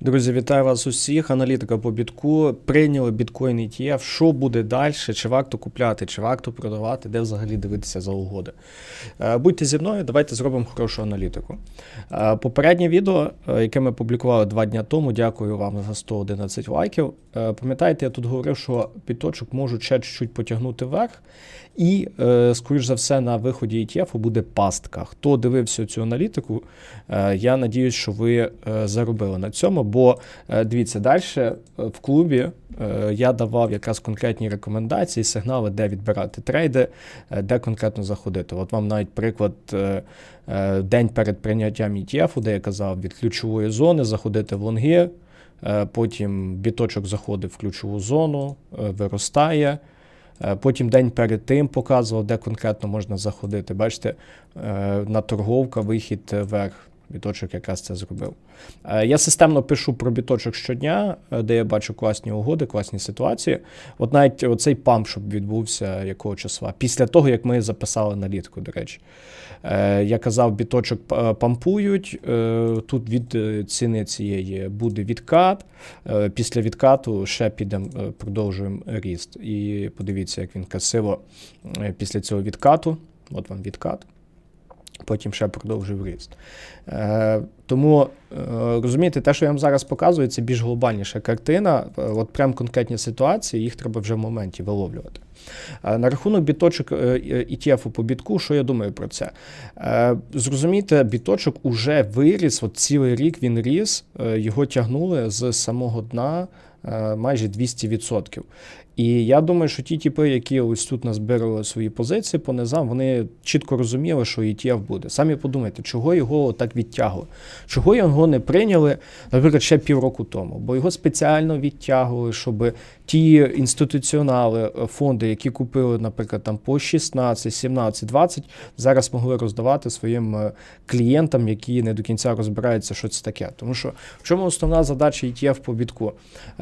Друзі, вітаю вас усіх. Аналітика по бітку. Прийняли біткоін ETF. Що буде далі? Чи варто купляти, чи варто продавати, де взагалі дивитися за угоди? Е, Будьте зі мною, давайте зробимо хорошу аналітику. Е, Попереднє відео, е, яке ми публікували два дні тому, дякую вам за 111 лайків. Пам'ятаєте, я тут говорив, що підточок можуть ще чуть-чуть потягнути вверх, і, скоріш за все, на виході ETF буде пастка. Хто дивився цю аналітику, я надіюсь, що ви заробили на цьому. Бо е, дивіться, далі в клубі е, я давав якраз конкретні рекомендації, сигнали, де відбирати трейди, е, де конкретно заходити. От вам навіть приклад е, е, день перед прийняттям ETF, де я казав від ключової зони заходити в лонги. Е, Потім біточок заходить в ключову зону, е, виростає. Е, Потім день перед тим показував, де конкретно можна заходити. Бачите, е, на торговка, вихід вверх. Біточок якраз це зробив. Е, Я системно пишу про біточок щодня, е, де я бачу класні угоди, класні ситуації. От навіть оцей памп, щоб відбувся якого числа. Після того, як ми записали налітку, до речі. Е, Я казав, біточок пампують. Тут від ціни цієї буде відкат. Після відкату ще підемо, продовжуємо ріст. І подивіться, як він красиво після цього відкату. От вам відкат. Потім ще продовжив ріст. Е, тому е, розумієте, те, що я вам зараз показую, це більш глобальніша картина. Е, От прям конкретні ситуації, їх треба вже в моменті виловлювати. Е, на рахунок біточок е, ETF по бітку, що я думаю про це? Е, зрозумійте, біточок уже виріс, от цілий рік він ріс, е, його тягнули з самого дна е, майже 200%. І я думаю, що ті типи, які ось тут назбирали свої позиції по низам, вони чітко розуміли, що ETF буде. Самі подумайте, чого його так відтягли, чого його не прийняли, наприклад, ще півроку тому, бо його спеціально відтягували, щоб ті інституціонали, е, фонди, які купили, наприклад, там по 16, 17, 20, зараз могли роздавати своїм е, клієнтам, які не до кінця розбираються, що це таке. Тому що в чому основна задача ETF по бітку?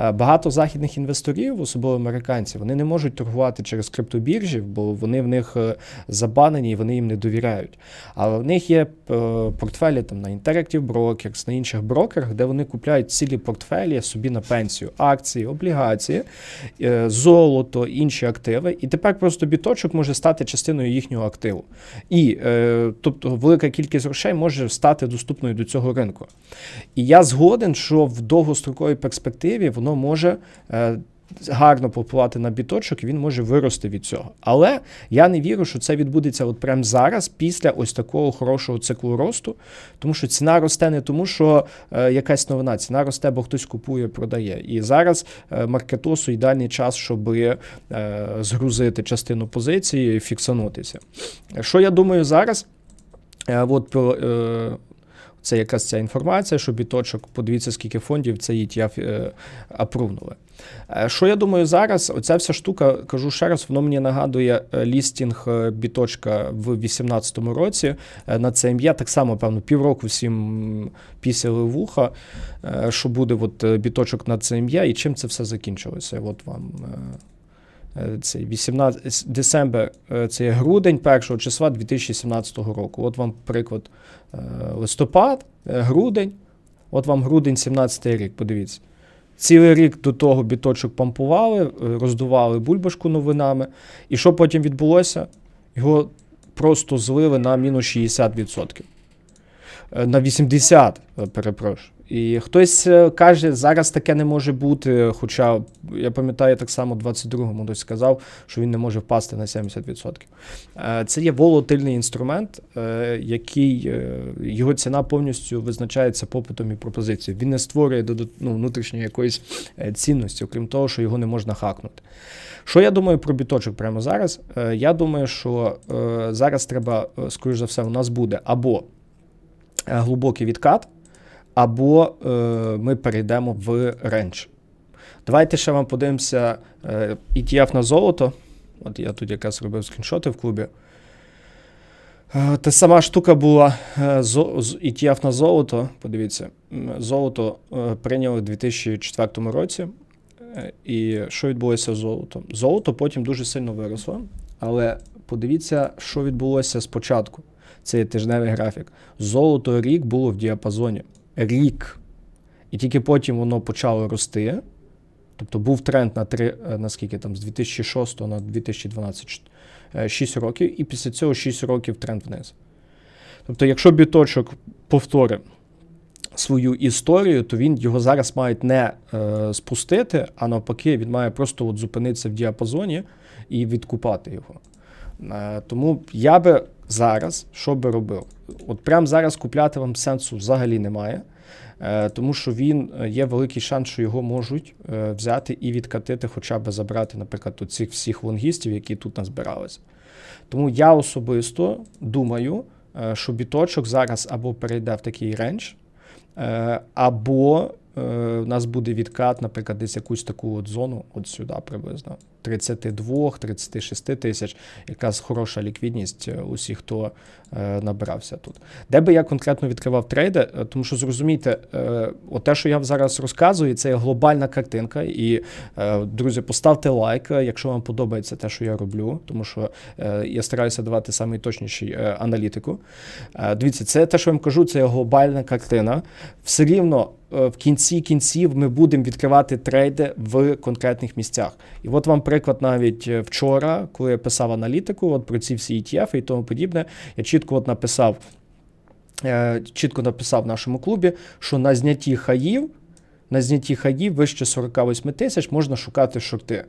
Е, Багато західних інвесторів, особливо американці, вони не можуть торгувати через криптобіржі, бо вони в них е, забанені і вони їм не довіряють. Але в них є е, портфелі там на Interactive Brokers, на інших брокерах, де вони купляють цілі портфелі собі на пенсію, акції, облігації, золото, інші активи. І тепер просто біточок може стати частиною їхнього активу. І тобто велика кількість грошей може стати доступною до цього ринку. І я згоден, що в довгостроковій перспективі воно може. е, Гарно попливати на біточок, він може вирости від цього. Але я не вірю, що це відбудеться от прямо зараз, після ось такого хорошого циклу росту. Тому що ціна росте не тому, що е, якась новина, ціна росте, бо хтось купує, продає. І зараз е, маркетосу ідеальний час, щоб е, згрузити частину позиції фіксанутися. Що я думаю зараз? Е, от про е, це якраз ця інформація, що біточок, подивіться, скільки фондів це ETF е, апрувнули. Е, Що я думаю зараз? Оця вся штука, кажу ще раз, воно мені нагадує е, лістінг біточка в 2018 році на це ім'я. Так само, певно, півроку всім пісяли вуха, що буде от біточок на це ім'я, і чим це все закінчилося. От вам. Е, Цей 18 декабрь, е, це є грудень 1 числа 2017 року. От вам приклад е, листопад, грудень. От вам грудень 17 рік, подивіться. Цілий рік до того біточок пампували, роздували бульбашку новинами. І що потім відбулося? Його просто злили на мінус 60%. Е, На 80, е, перепрошую. І хтось е, каже, зараз таке не може бути. Хоча я пам'ятаю, так само 22-му хтось сказав, що він не може впасти на 70%. Е, Це є волатильний інструмент, е, який його ціна повністю визначається попитом і пропозицією. Він не створює ну, внутрішньої якоїсь цінності, окрім того, що його не можна хакнути. Що я думаю про біточок прямо зараз? Я думаю, що зараз треба, скоріш за все, у нас буде або глибокий відкат, або е, ми перейдемо в рендж. Давайте ще вам подивимося е, ETF на золото. От я тут якраз робив скріншоти в клубі. Е, Та сама штука була е, з- ETF на золото. Подивіться, золото е, прийняли у 2004 році. І що відбулося з золотом? Золото потім дуже сильно виросло, але подивіться, що відбулося спочатку. Це тижневий графік. Золото рік було в діапазоні. Рік. і тільки потім воно почало рости. Тобто був тренд на три, е, наскільки там з 2006 на 2012 6 років, і після цього 6 років тренд вниз. Тобто, якщо біточок повторить свою історію, то він його зараз має не е, спустити, а навпаки, він має просто от зупинитися в діапазоні і відкупати його. Е, тому я би зараз що би робив? От прямо зараз купляти вам сенсу взагалі немає. Е, тому що він е, є великий шанс, що його можуть взяти і відкатити, хоча б забрати, наприклад, у цих всіх лонгістів, які тут назбиралися. Тому я особисто думаю, що біточок зараз або перейде в такий рендж, або у нас буде відкат, наприклад, десь якусь таку от зону, от сюди приблизно. 32-36 тисяч, якраз хороша ліквідність усіх, хто е, набирався тут. Де би я конкретно відкривав трейди, е, тому що зрозумійте, е, от те, що я зараз розказую, це глобальна картинка. І, е, друзі, поставте лайк, якщо вам подобається те, що я роблю, тому що е, я стараюся давати найточніший е, аналітику. Е, дивіться, це те, що я вам кажу, це глобальна картина. Все рівно. Е, в кінці кінців ми будемо відкривати трейди в конкретних місцях. І от вам приклад навіть е, вчора, коли я писав аналітику, от про ці всі ETF і тому подібне, я чітко от написав, е, чітко написав в нашому клубі, що на знятті хаїв, на знятті хаїв вище 48 тисяч можна шукати шорти.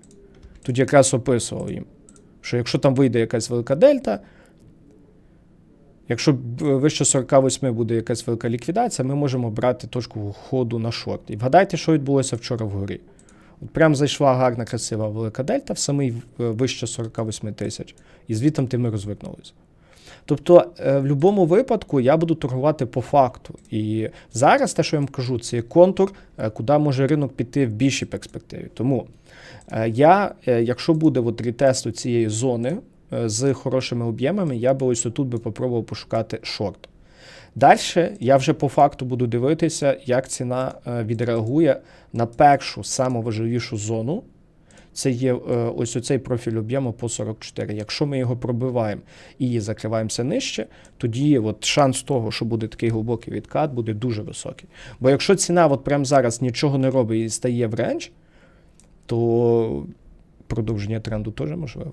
Тут якраз описував їм, що якщо там вийде якась велика дельта. Якщо вище 48 буде якась велика ліквідація, ми можемо брати точку входу на шорт. І вгадайте, що відбулося вчора вгорі. От Прям зайшла гарна, красива велика дельта в самий вище 48 тисяч, і звітом ми розвернулися. Тобто, е, в будь-якому випадку я буду торгувати по факту. І зараз те, що я вам кажу, це є контур, е, куди може ринок піти в більшій перспективі. Тому е, я, якщо буде от ретест цієї зони з хорошими об'ємами, я би ось тут би попробував пошукати шорт. Далі я вже по факту буду дивитися, як ціна відреагує на першу самоважливішу зону. Це є ось оцей профіль об'єму по 44. Якщо ми його пробиваємо і закриваємося нижче, тоді от шанс того, що буде такий глибокий відкат, буде дуже високий. Бо якщо ціна от прямо зараз нічого не робить і стає в рендж, то продовження тренду теж можливе.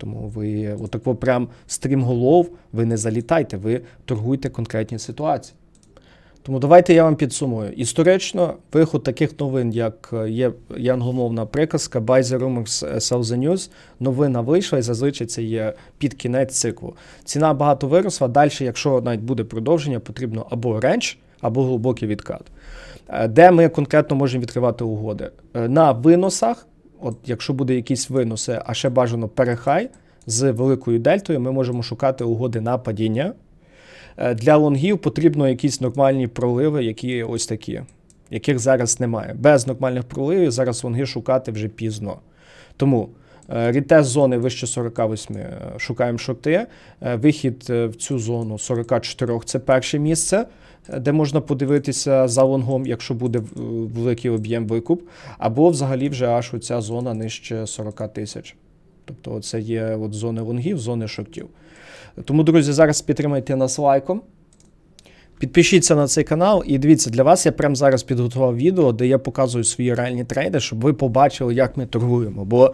Тому ви отако прям стрімголов, ви не залітайте, ви торгуйте конкретні ситуації. Тому давайте я вам підсумую. Історично, виход таких новин, як е, є, англомовна приказка, buy the rumors, е, sell the news, новина вийшла і зазвичай це є під кінець циклу. Ціна багато виросла. Далі, якщо навіть буде продовження, потрібно або ренч, або глибокий відкат. Е, де ми конкретно можемо відкривати угоди? На виносах, от якщо буде якісь виноси, а ще бажано перехай з великою дельтою, ми можемо шукати угоди на падіння. Е, для лонгів потрібно якісь нормальні проливи, які ось такі, яких зараз немає. Без нормальних проливів зараз лонги шукати вже пізно. Тому е, рітест зони вище 48 е, шукаємо шорти. Вихід в цю зону 44 це перше місце. Де можна подивитися за лонгом, якщо буде великий об'єм викуп, або взагалі вже аж оця зона нижче 40 тисяч. Тобто це є от зони лонгів, зони шортів. Тому, друзі, зараз підтримайте нас лайком. Підпишіться на цей канал і дивіться, для вас я прямо зараз підготував відео, де я показую свої реальні трейди, щоб ви побачили, як ми торгуємо. Бо е,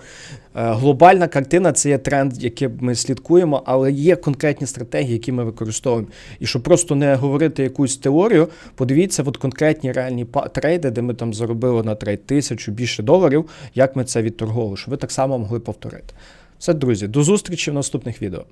глобальна картина це є тренд, який ми слідкуємо, але є конкретні стратегії, які ми використовуємо. І щоб просто не говорити якусь теорію, подивіться от конкретні реальні трейди, де ми там заробили на трейд тисячу більше доларів, як ми це відторговували, щоб ви так само могли повторити. Все, друзі, до зустрічі в наступних відео.